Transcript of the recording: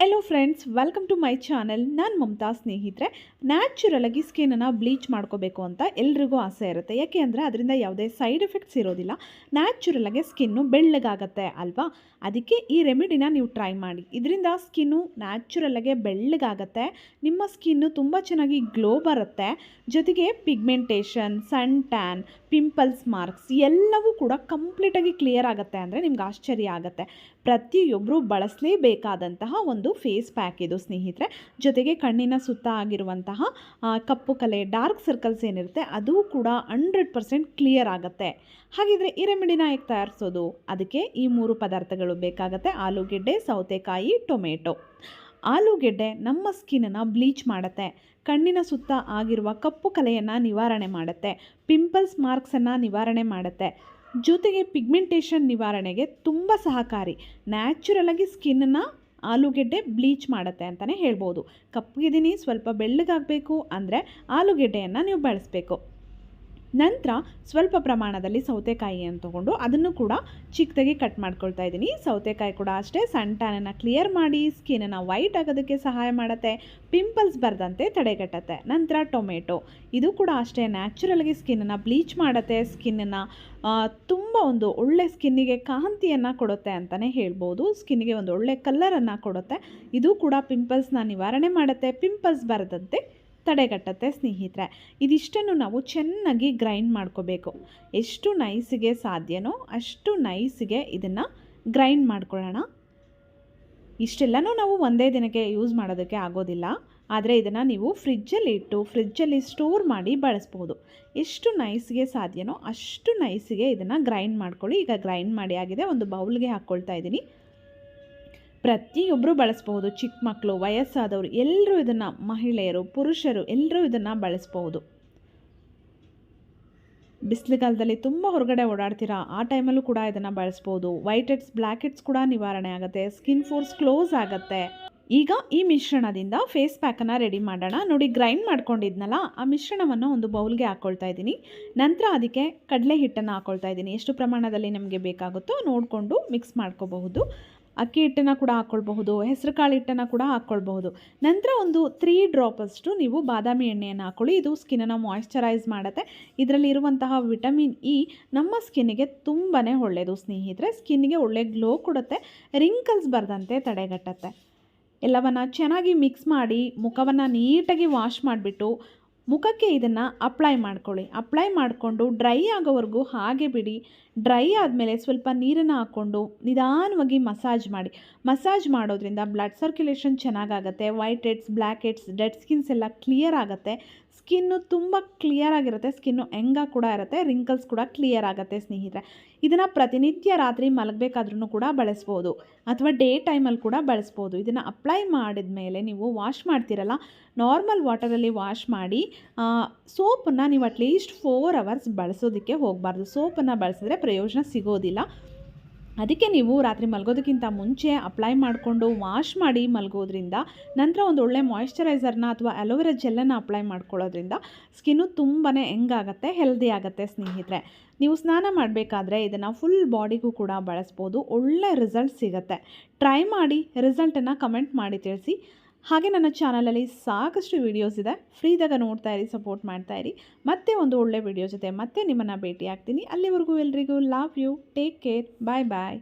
Hello friends welcome to my channel ನಾನು ಮಮತಾ ಸ್ನೇಹಿತರೆ ನ್ಯಾಚುರಲಾಗಿ ಸ್ಕಿನ್ನನ್ನು bleach ಮಾಡ್ಕೋಬೇಕು ಅಂತ ಎಲ್ರಿಗೂ ಆಸೆ ಇರುತ್ತೆ. ಯಾಕೆ ಅಂದರೆ ಅದರಿಂದ ಯಾವುದೇ ಸೈಡ್ ಎಫೆಕ್ಟ್ಸ್ ಇರೋದಿಲ್ಲ. ನ್ಯಾಚುರಲಾಗಿ ಸ್ಕಿನ್ನು ಬೆಳ್ಳಗಾಗತ್ತೆ ಅಲ್ವಾ? ಅದಕ್ಕೆ ಈ ರೆಮಿಡಿನ ನೀವು ಟ್ರೈ ಮಾಡಿ. ಇದರಿಂದ ಸ್ಕಿನ್ನು ನ್ಯಾಚುರಲಾಗೆ ಬೆಳ್ಳಗಾಗತ್ತೆ. ನಿಮ್ಮ ಸ್ಕಿನ್ನು ತುಂಬ ಚೆನ್ನಾಗಿ ಗ್ಲೋ ಬರುತ್ತೆ. ಜೊತೆಗೆ pigmentation sun tan pimples marks ಎಲ್ಲವೂ ಕೂಡ ಕಂಪ್ಲೀಟಾಗಿ ಕ್ಲಿಯರ್ ಆಗುತ್ತೆ ಅಂದರೆ ನಿಮ್ಗೆ ಆಶ್ಚರ್ಯ ಆಗುತ್ತೆ. ಪ್ರತಿಯೊಬ್ಬರು ಬಳಸಲೇಬೇಕಾದಂತಹ ಒಂದು ಫೇಸ್ ಪ್ಯಾಕ್ ಇದು, ಸ್ನೇಹಿತರೆ. ಜೊತೆಗೆ ಕಣ್ಣಿನ ಸುತ್ತ ಆಗಿರುವಂತಹ ಕಪ್ಪು ಕಲೆ ಡಾರ್ಕ್ ಸರ್ಕಲ್ಸ್ ಏನಿರುತ್ತೆ, ಅದು ಕೂಡ ಹಂಡ್ರೆಡ್ ಪರ್ಸೆಂಟ್ ಕ್ಲಿಯರ್ ಆಗುತ್ತೆ. ಹಾಗಿದ್ರೆ ಈ ರೆಮಿಡಿನ ಹೇಗೆ ತಯಾರಿಸೋದು, ಅದಕ್ಕೆ ಈ ಮೂರು ಪದಾರ್ಥಗಳು ಬೇಕಾಗುತ್ತೆ. ಆಲೂಗೆಡ್ಡೆ, ಸೌತೆಕಾಯಿ, ಟೊಮೆಟೊ. ಆಲೂಗೆಡ್ಡೆ ನಮ್ಮ ಸ್ಕಿನ್ನನ್ನು ಬ್ಲೀಚ್ ಮಾಡುತ್ತೆ. ಕಣ್ಣಿನ ಸುತ್ತ ಆಗಿರುವ ಕಪ್ಪು ಕಲೆಯನ್ನು ನಿವಾರಣೆ ಮಾಡುತ್ತೆ. ಪಿಂಪಲ್ಸ್ ಮಾರ್ಕ್ಸನ್ನು ನಿವಾರಣೆ ಮಾಡುತ್ತೆ. ಜೊತೆಗೆ ಪಿಗ್ಮೆಂಟೇಷನ್ ನಿವಾರಣೆಗೆ ತುಂಬ ಸಹಕಾರಿ. ನ್ಯಾಚುರಲಾಗಿ ಸ್ಕಿನ್ನನ್ನು ಆಲೂಗೆಡ್ಡೆ ಬ್ಲೀಚ್ ಮಾಡುತ್ತೆ ಅಂತಲೇ ಹೇಳ್ಬೋದು. ಕಪ್ಪಗಿದ್ದೀನಿ ಸ್ವಲ್ಪ ಬೆಳ್ಳಗಾಗಬೇಕು ಅಂದರೆ ಆಲೂಗೆಡ್ಡೆಯನ್ನು ನೀವು ಬಳಸಬೇಕು. ನಂತರ ಸ್ವಲ್ಪ ಪ್ರಮಾಣದಲ್ಲಿ ಸೌತೆಕಾಯಿಯನ್ನು ತೊಗೊಂಡು ಅದನ್ನು ಕೂಡ ಚಿಕ್ಕದಾಗಿ ಕಟ್ ಮಾಡ್ಕೊಳ್ತಾ ಇದ್ದೀನಿ. ಸೌತೆಕಾಯಿ ಕೂಡ ಅಷ್ಟೇ, ಸಣ್ಣ ಟ್ಯಾನನ್ನು ಕ್ಲಿಯರ್ ಮಾಡಿ ಸ್ಕಿನನ್ನು ವೈಟ್ ಆಗೋದಕ್ಕೆ ಸಹಾಯ ಮಾಡುತ್ತೆ ಪಿಂಪಲ್ಸ್ ಬರದಂತೆ ತಡೆಗಟ್ಟುತ್ತೆ. ನಂತರ ಟೊಮೆಟೊ. ಇದು ಕೂಡ ಅಷ್ಟೇ ನ್ಯಾಚುರಲ್ಗೆ ಸ್ಕಿನ್ನನ್ನು ಬ್ಲೀಚ್ ಮಾಡುತ್ತೆ ಸ್ಕಿನ್ನನ್ನು ತುಂಬ ಒಂದು ಒಳ್ಳೆ ಸ್ಕಿನ್ನಿಗೆ ಕಾಂತಿಯನ್ನು ಕೊಡುತ್ತೆ ಅಂತಲೇ ಹೇಳ್ಬೋದು. ಸ್ಕಿನ್ನಿಗೆ ಒಂದು ಒಳ್ಳೆ ಕಲ್ಲರನ್ನು ಕೊಡುತ್ತೆ. ಇದು ಕೂಡ ಪಿಂಪಲ್ಸ್ನ ನಿವಾರಣೆ ಮಾಡುತ್ತೆ. ಪಿಂಪಲ್ಸ್ ಬರದಂತೆ ತಡೆಗಟ್ಟುತ್ತೆ ಸ್ನೇಹಿತರೆ. ಇದಿಷ್ಟನ್ನು ನಾವು ಚೆನ್ನಾಗಿ ಗ್ರೈಂಡ್ ಮಾಡ್ಕೋಬೇಕು. ಎಷ್ಟು ನೈಸಿಗೆ ಸಾಧ್ಯನೋ ಅಷ್ಟು ನೈಸಿಗೆ ಇದನ್ನು ಗ್ರೈಂಡ್ ಮಾಡ್ಕೊಳ್ಳೋಣ. ಇಷ್ಟೆಲ್ಲನೂ ನಾವು ಒಂದೇ ದಿನಕ್ಕೆ ಯೂಸ್ ಮಾಡೋದಕ್ಕೆ ಆಗೋದಿಲ್ಲ. ಆದರೆ ಇದನ್ನು ನೀವು ಫ್ರಿಜ್ಜಲ್ಲಿ ಇಟ್ಟು ಫ್ರಿಜ್ಜಲ್ಲಿ ಸ್ಟೋರ್ ಮಾಡಿ ಬಳಸ್ಬೋದು. ಎಷ್ಟು ನೈಸಿಗೆ ಸಾಧ್ಯನೋ ಅಷ್ಟು ನೈಸಿಗೆ ಇದನ್ನು ಗ್ರೈಂಡ್ ಮಾಡ್ಕೊಳ್ಳಿ. ಈಗ ಗ್ರೈಂಡ್ ಮಾಡಿ ಆಗಿದೆ. ಒಂದು ಬೌಲ್ಗೆ ಹಾಕ್ಕೊಳ್ತಾ ಇದ್ದೀನಿ. ಪ್ರತಿಯೊಬ್ಬರು ಬಳಸ್ಬಹುದು. ಚಿಕ್ಕ ಮಕ್ಕಳು ವಯಸ್ಸಾದವರು ಎಲ್ಲರೂ ಇದನ್ನು ಮಹಿಳೆಯರು, ಪುರುಷರು ಎಲ್ಲರೂ ಇದನ್ನು ಬಳಸ್ಬಹುದು. ಬಿಸಿಲುಗಾಲದಲ್ಲಿ ತುಂಬ ಹೊರಗಡೆ ಓಡಾಡ್ತೀರಾ? ಆ ಟೈಮಲ್ಲೂ ಕೂಡ ಇದನ್ನು ಬಳಸ್ಬೋದು ವೈಟ್ ಹೆಡ್ಸ್ ಬ್ಲ್ಯಾಕ್ ಹೆಡ್ಸ್ ಕೂಡ ನಿವಾರಣೆ ಆಗುತ್ತೆ. ಸ್ಕಿನ್ ಫೋರ್ಸ್ ಕ್ಲೋಸ್ ಆಗುತ್ತೆ. ಈಗ ಈ ಮಿಶ್ರಣದಿಂದ ಫೇಸ್ ಪ್ಯಾಕನ್ನು ರೆಡಿ ಮಾಡೋಣ. ನೋಡಿ, ಗ್ರೈಂಡ್ ಮಾಡ್ಕೊಂಡಿದ್ನಲ್ಲ, ಆ ಮಿಶ್ರಣವನ್ನು ಒಂದು ಬೌಲ್ಗೆ ಹಾಕ್ಕೊಳ್ತಾ ಇದ್ದೀನಿ. ನಂತರ ಅದಕ್ಕೆ ಕಡಲೆ ಹಿಟ್ಟನ್ನು ಹಾಕ್ಕೊಳ್ತಾ ಇದ್ದೀನಿ. ಎಷ್ಟು ಪ್ರಮಾಣದಲ್ಲಿ ನಮಗೆ ಬೇಕಾಗುತ್ತೋ ನೋಡಿಕೊಂಡು ಮಿಕ್ಸ್ ಮಾಡ್ಕೋಬಹುದು. ಅಕ್ಕಿ ಹಿಟ್ಟನ್ನು ಕೂಡ ಹಾಕ್ಕೊಳ್ಬಹುದು ಹೆಸರು ಕಾಳು ಹಿಟ್ಟನ್ನು ಕೂಡ ಹಾಕ್ಕೊಳ್ಬಹುದು ನಂತರ ಒಂದು ತ್ರೀ ಡ್ರಾಪಷ್ಟು ನೀವು ಬಾದಾಮಿ ಎಣ್ಣೆಯನ್ನು ಹಾಕ್ಕೊಳ್ಳಿ ಇದು ಸ್ಕಿನ್ನನ್ನು ಮಾಯಿಶ್ಚರೈಸ್ ಮಾಡುತ್ತೆ. ಇದರಲ್ಲಿ ಇರುವಂತಹ ವಿಟಮಿನ್ ಇ ನಮ್ಮ ಸ್ಕಿನ್ನಿಗೆ ತುಂಬಾ ಒಳ್ಳೆಯದು ಸ್ನೇಹಿತರೆ. ಸ್ಕಿನ್ಗೆ ಒಳ್ಳೆ ಗ್ಲೋ ಕೊಡುತ್ತೆ ರಿಂಕಲ್ಸ್ ಬರದಂತೆ ತಡೆಗಟ್ಟುತ್ತೆ. ಎಲ್ಲವನ್ನು ಚೆನ್ನಾಗಿ ಮಿಕ್ಸ್ ಮಾಡಿ, ಮುಖವನ್ನು ನೀಟಾಗಿ ವಾಶ್ ಮಾಡಿಬಿಟ್ಟು ಮುಖಕ್ಕೆ ಇದನ್ನು ಅಪ್ಲೈ ಮಾಡ್ಕೊಳ್ಳಿ. ಅಪ್ಲೈ ಮಾಡಿಕೊಂಡು ಡ್ರೈ ಆಗೋವರೆಗೂ ಹಾಗೆ ಬಿಡಿ. ಡ್ರೈ ಆದಮೇಲೆ ಸ್ವಲ್ಪ ನೀರನ್ನು ಹಾಕ್ಕೊಂಡು ನಿಧಾನವಾಗಿ ಮಸಾಜ್ ಮಾಡಿ. ಮಸಾಜ್ ಮಾಡೋದ್ರಿಂದ ಬ್ಲಡ್ ಸರ್ಕ್ಯುಲೇಷನ್ ಚೆನ್ನಾಗಾಗುತ್ತೆ. White heads black heads dead skins ಎಲ್ಲ ಕ್ಲಿಯರ್ ಆಗುತ್ತೆ. ಸ್ಕಿನ್ನು ತುಂಬ ಕ್ಲಿಯರ್ ಆಗಿರುತ್ತೆ. ಸ್ಕಿನ್ನು ಹೆಂಗ ಕೂಡ ಇರುತ್ತೆ. ರಿಂಕಲ್ಸ್ ಕೂಡ ಕ್ಲಿಯರ್ ಆಗುತ್ತೆ ಸ್ನೇಹಿತರೆ. ಇದನ್ನು ಪ್ರತಿನಿತ್ಯ ರಾತ್ರಿ ಮಲಗಬೇಕಾದ್ರೂ ಕೂಡ ಬಳಸ್ಬೋದು. ಅಥವಾ ಡೇ ಟೈಮಲ್ಲಿ ಕೂಡ ಬಳಸ್ಬೋದು. ಇದನ್ನು ಅಪ್ಲೈ ಮಾಡಿದ ಮೇಲೆ ನೀವು ವಾಶ್ ಮಾಡ್ತೀರಲ್ಲ ನಾರ್ಮಲ್ ವಾಟರಲ್ಲಿ ವಾಶ್ ಮಾಡಿ ಸೋಪನ್ನು ನೀವು ಅಟ್ಲೀಸ್ಟ್ ಫೋರ್ ಅವರ್ಸ್ ಬಳಸೋದಕ್ಕೆ ಹೋಗಬಾರ್ದು. ಸೋಪನ್ನು ಬಳಸಿದ್ರೆ ಪ್ರಯೋಜನ ಸಿಗೋದಿಲ್ಲ. ಅದಕ್ಕೆ ನೀವು ರಾತ್ರಿ ಮಲಗೋದಕ್ಕಿಂತ ಮುಂಚೆ ಅಪ್ಲೈ ಮಾಡಿಕೊಂಡು ವಾಶ್ ಮಾಡಿ ಮಲಗೋದ್ರಿಂದ ನಂತರ ಒಂದು ಒಳ್ಳೆ ಮಾಯಿಶ್ಚರೈಸರ್ನ ಅಥವಾ ಅಲೋವೆರಾ ಜೆಲ್ಲನ್ನು ಅಪ್ಲೈ ಮಾಡ್ಕೊಳ್ಳೋದ್ರಿಂದ ಸ್ಕಿನ್ನು ತುಂಬಾ ಹೆಂಗಾಗುತ್ತೆ ಹೆಲ್ದಿ ಆಗುತ್ತೆ ಸ್ನೇಹಿತರೆ. ನೀವು ಸ್ನಾನ ಮಾಡಬೇಕಾದ್ರೆ ಇದನ್ನು ಫುಲ್ ಬಾಡಿಗೂ ಕೂಡ ಬಳಸ್ಬೋದು. ಒಳ್ಳೆ ರಿಸಲ್ಟ್ ಸಿಗುತ್ತೆ. ಟ್ರೈ ಮಾಡಿ ರಿಸಲ್ಟನ್ನು ಕಮೆಂಟ್ ಮಾಡಿ ತಿಳಿಸಿ. ಹಾಗೆ ನನ್ನ ಚಾನಲಲ್ಲಿ ಸಾಕಷ್ಟು ವೀಡಿಯೋಸ್ ಇದೆ. ಫ್ರೀದಾಗ ನೋಡ್ತಾ ಇರಿ ಸಪೋರ್ಟ್ ಮಾಡ್ತಾ ಇರಿ. ಮತ್ತೆ ಒಂದು ಒಳ್ಳೆ ವಿಡಿಯೋ ಜೊತೆ ಮತ್ತೆ ನಿಮ್ಮನ್ನು ಭೇಟಿ ಆಗ್ತೀನಿ ಅಲ್ಲಿವರೆಗೂ ಎಲ್ರಿಗೂ love you take care bye bye